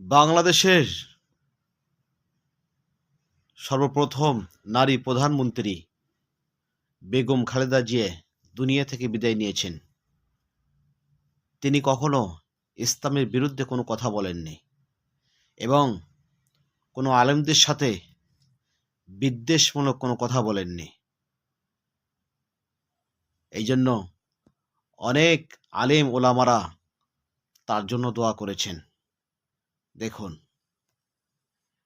বাংলাদেশের সর্বপ্রথম নারী প্রধানমন্ত্রী বেগম খালেদা জিয়া দুনিয়া থেকে বিদায় নিয়েছেন। তিনি কখনো ইসলামের বিরুদ্ধে কোনো কথা বলেননি এবং কোনো আলেমদের সাথে বিদ্বেষমূলক কোনো কথা বলেননি। এই জন্য অনেক আলেম ওলামারা তার জন্য দোয়া করেছেন। দেখুন।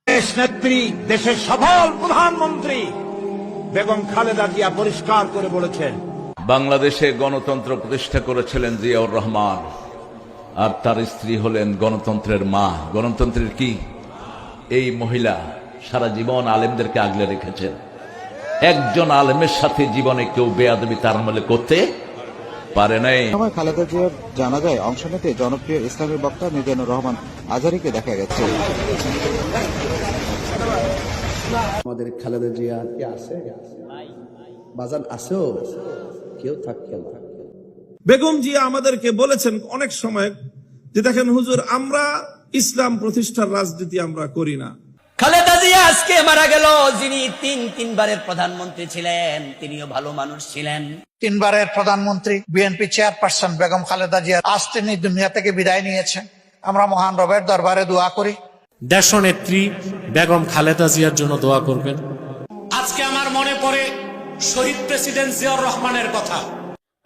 দেশ নেত্রী দেশের সফল প্রধানমন্ত্রী বেগম খালেদা জিয়া পরিষ্কার করে বলেছেন। বাংলাদেশে গণতন্ত্র প্রতিষ্ঠা করেছিলেন জিয়াউর রহমান আর তার স্ত্রী হলেন গণতন্ত্রের মা। গণতন্ত্রের কি? এই মহিলা সারা জীবন আলেমদেরকে আগলে রেখেছেন। একজন আলেমের সাথে জীবনে কেউ বেয়াদবি তার আমলে করতে পারে নাই। সময় খালেদা জিয়ার জানা যায় অংশ নিতে জনপ্রিয় ইসলামী বক্তা মিজানুর রহমান আজারিকে দেখা গেছে। আমাদের খালেদা জিয়া কি আছে? বাজান আছেও? কেউ থাকবে না বেগম জিয়া আমাদেরকে বলেছেন অনেক সময় যে দেখেন হুজুর আমরা ইসলাম প্রতিষ্ঠার রাজনীতি আমরা করি না। জিয়া আজকে মারা গেল যিনি তিন তিনবারের প্রধানমন্ত্রী ছিলেন তিনিও ভালো মানুষ ছিলেন। তিনবারের প্রধানমন্ত্রী বিএনপি চেয়ারপারসন বেগম খালেদা জিয়া আজ তিনি দুনিয়া থেকে বিদায় নিয়েছেন। আমরা মহান রবের দরবারে দোয়া করি। দেশনেত্রী বেগম খালেদা জিয়ার জন্য দোয়া করবেন। আজকে আমার মনে পড়ে শহীদ প্রেসিডেন্ট জিয়াউর রহমানের কথা।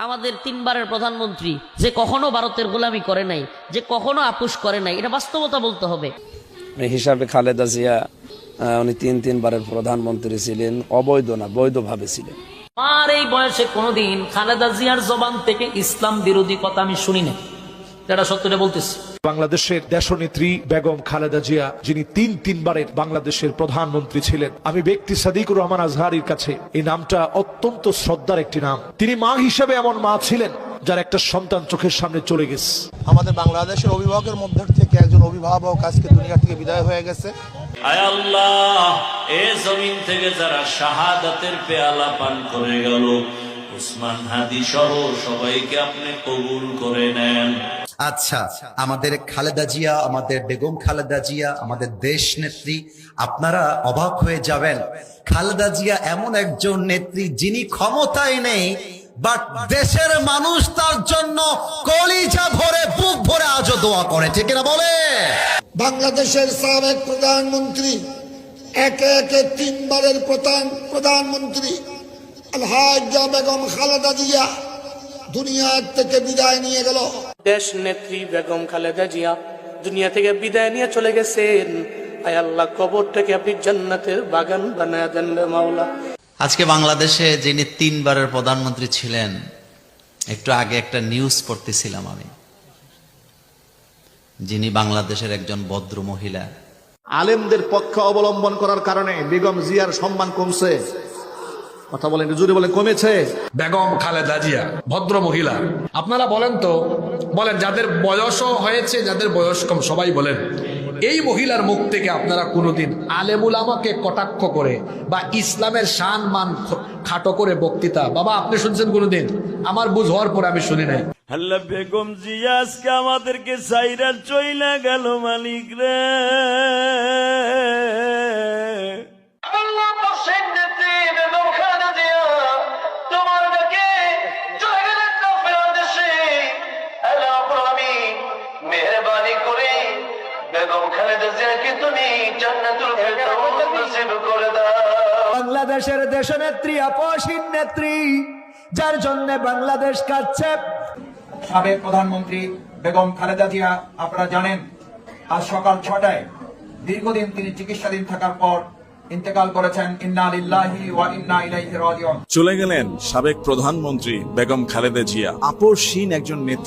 আমাদের তিনবারের প্রধানমন্ত্রী যে কখনো ভারতের গোলামি করে নাই যে কখনো আপুস করে নাই এটা বাস্তবতা বলতে হবে। হিসাবে খালেদা জিয়া উনি তিন তিনবারের প্রধানমন্ত্রী ছিলেন অবৈধ না বৈধভাবে ছিলেন। আর এই বয়সে কোনোদিন খালেদা জিয়ার জবান থেকে ইসলাম বিরোধী কথা আমি শুনি না এটা সত্যটা বলতেছি। বাংলাদেশের দেশনেত্রী বেগম খালেদা জিয়া যিনি তিন তিনবারের বাংলাদেশের প্রধানমন্ত্রী ছিলেন আমি ব্যক্তি সাদিকুর রহমান আজহারির কাছে এই নামটা অত্যন্ত শ্রদ্ধার একটি নাম। তিনি মা হিসেবে এমন মা ছিলেন যার একটা সন্তান চোখের সামনে চলে গেছে। আমাদের বাংলাদেশের অভিভাবকের মধ্যে থেকে একজন অভিভাবক আজকে দুনিয়া থেকে বিদায় হয়ে গেছে। আয় আল্লাহ এ জমিন থেকে যারা শাহাদাতের পেয়ালা পান করে গেল উসমান হাদি সহ সবাইকে আপনি কবুল করে নেন। আচ্ছা আমাদের খালেদা জিয়া আমাদের বেগম খালেদা জিয়া আমাদের দেশ নেত্রী আপনারা অবাক হয়ে যাবেন। খালেদা জিয়া এমন একজন নেত্রী যিনি ক্ষমতায় নেই বাট দেশের মানুষ তার জন্য কলিজা ভরে বুক ভরে আজও দোয়া করে ঠিক না বলে? বাংলাদেশের সাবেক প্রধানমন্ত্রী একে একে তিনবারের প্রধান প্রধানমন্ত্রী আলহাজা বেগম খালেদা জিয়া দুনিয়া থেকে বিদায় নিয়ে গেল। দেশ নেত্রী বেগম খালেদা জিয়া দুনিয়া থেকে বিদায় নিয়ে চলে গেছেন। আয় আল্লাহ কবর থেকে আপনি জান্নাতের বাগান বানায় দেন মাওলা। আজকে বাংলাদেশে যিনি তিনবারের প্রধানমন্ত্রী ছিলেন একটু আগে একটা নিউজ পড়তেছিলাম আমি। যিনি বাংলাদেশের একজন ভদ্র মহিলা। আলেমদের পক্ষ অবলম্বন করার কারণে বেগম জিয়ার সম্মান কমছে। কথা বলেন জুড়ে বলে কমেছে। বেগম খালেদা জিয়া ভদ্র মহিলা। আপনারা বলেন তো বলেন যাদের বয়সও হয়েছে যাদের বয়স কম সবাই বলেন। এই মহিলার মুখ থেকে আপনারা কোনোদিন আলেমুল আমাকে কটাক্ষ করে বা ইসলামের শান মান খাটো করে বক্তৃতা। বাবা, আপনি শুনছেন কোনোদিন? আমার বুঝ হওয়ার পরে আমি শুনি নাই। আল্লাহ বেগম জি আজকে আমাদেরকে সাইরা চইলা গেল মালিক রে। তুমি জান্নাতুল ফেরদাউস নসিব করে দাও। বাংলাদেশের দেশনেত্রী আপসীন নেত্রী যার জন্য বাংলাদেশ কাচ্ছে সাবেক প্রধানমন্ত্রী বেগম খালেদা জিয়া আপনারা জানেন আজ সকাল ছটায় দীর্ঘদিন তিনি চিকিৎসাধীন থাকার পর ইন্তেকাল করেছেন ইন্না লিল্লাহি ওয়া ইন্না ইলাইহি রাজিউন। চলে গেলেন সাবেক প্রধানমন্ত্রী বেগম খালেদা জিয়া। আপসহীন একজন নেত্রী।